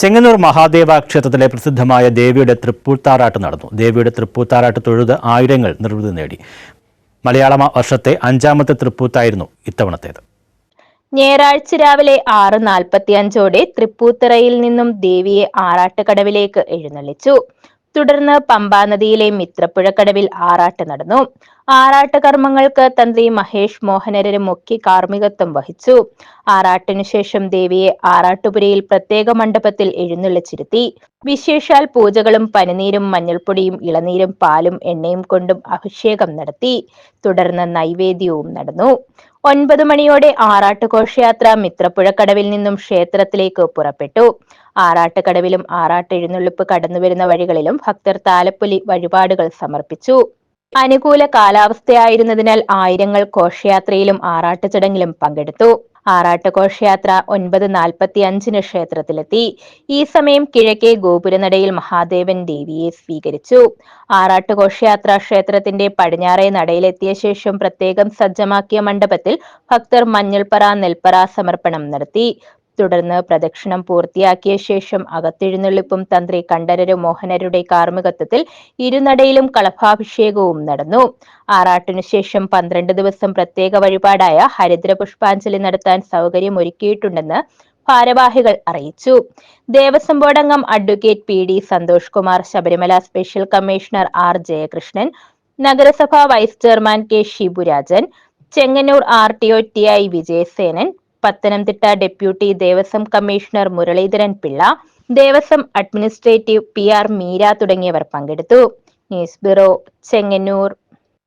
ചെങ്ങന്നൂർ മഹാദേവ ക്ഷേത്രത്തിലെ പ്രസിദ്ധമായ ദേവിയുടെ തൃപ്പൂത്താറാട്ട് നടന്നു. ദേവിയുടെ തൃപ്പൂത്താറാട്ട് തൊഴുത് ആയിരങ്ങൾ നിർവൃതി നേടി. മലയാള വർഷത്തെ അഞ്ചാമത്തെ തൃപ്പൂത്തായിരുന്നു ഇത്തവണത്തേത്. ഞായറാഴ്ച രാവിലെ ആറ് നാൽപ്പത്തിയഞ്ചോടെ തൃപ്പൂത്തറയിൽ നിന്നും ദേവിയെ ആറാട്ടുകടവിലേക്ക് എഴുന്നള്ളിച്ചു. തുടർന്ന് പമ്പാനദിയിലെ മിത്രപ്പുഴക്കടവിൽ ആറാട്ട് നടന്നു. ആറാട്ട് കർമ്മങ്ങൾക്ക് തന്ത്രി മഹേഷ് മോഹനരര് മുഖ്യ കാർമ്മികത്വം വഹിച്ചു. ആറാട്ടിനു ശേഷം ദേവിയെ ആറാട്ടുപുരയിൽ പ്രത്യേക മണ്ഡപത്തിൽ എഴുന്നള്ളിച്ചിരുത്തി. വിശേഷാൽ പൂജകളും പനിനീരും മഞ്ഞൾപ്പൊടിയും ഇളനീരും പാലും എണ്ണയും കൊണ്ടും അഭിഷേകം നടത്തി. തുടർന്ന് നൈവേദ്യവും നടന്നു. ഒൻപത് മണിയോടെ ആറാട്ട് ഘോഷയാത്ര മിത്രപ്പുഴക്കടവിൽ നിന്നും ക്ഷേത്രത്തിലേക്ക് പുറപ്പെട്ടു. ആറാട്ടുകടവിലും ആറാട്ട് എഴുന്നള്ളിപ്പ് കടന്നുവരുന്ന വഴികളിലും ഭക്തർ താലപ്പൊലി വഴിപാടുകൾ സമർപ്പിച്ചു. അനുകൂല കാലാവസ്ഥയായിരുന്നതിനാൽ ആയിരങ്ങൾ ഘോഷയാത്രയിലും ആറാട്ട് ചടങ്ങിലും പങ്കെടുത്തു. ആറാട്ട് ഘോഷയാത്ര ഒൻപത് നാൽപ്പത്തി അഞ്ചിന് ക്ഷേത്രത്തിലെത്തി. ഈ സമയം കിഴക്കേ ഗോപുരനടയിൽ മഹാദേവൻ ദേവിയെ സ്വീകരിച്ചു. ആറാട്ട് ഘോഷയാത്ര ക്ഷേത്രത്തിന്റെ പടിഞ്ഞാറേ നടയിലെത്തിയ ശേഷം പ്രത്യേകം സജ്ജമാക്കിയ മണ്ഡപത്തിൽ ഭക്തർ മഞ്ഞൾപ്പറ നെൽപ്പറ സമർപ്പണം നടത്തി. തുടർന്ന് പ്രദക്ഷിണം പൂർത്തിയാക്കിയ ശേഷം അകത്തെഴുന്നള്ളിപ്പും തന്ത്രി കണ്ഠരര് മോഹനരുടെ കാർമ്മികത്വത്തിൽ ഇരുനടയിലും കളഭാഭിഷേകവും നടന്നു. ആറാട്ടിനു ശേഷം പന്ത്രണ്ട് ദിവസം പ്രത്യേക വഴിപാടായ ഹരിദ്ര പുഷ്പാഞ്ജലി നടത്താൻ സൗകര്യമൊരുക്കിയിട്ടുണ്ടെന്ന് ഭാരവാഹികൾ അറിയിച്ചു. ദേവസ്വം ബോർഡ് അംഗം advocate P D Santhosh Kumar Sabarimala special commissioner R Jayakrishnan നഗരസഭാ vice chairman K Shiburajan Chengannur R T O T I Vijayasenan Pathanamthitta deputy Devaswom commissioner Muraleedharan Pillai Devaswom administrative P R Meera തുടങ്ങിയവർ പങ്കെടുത്തു. News bureau Chengannur.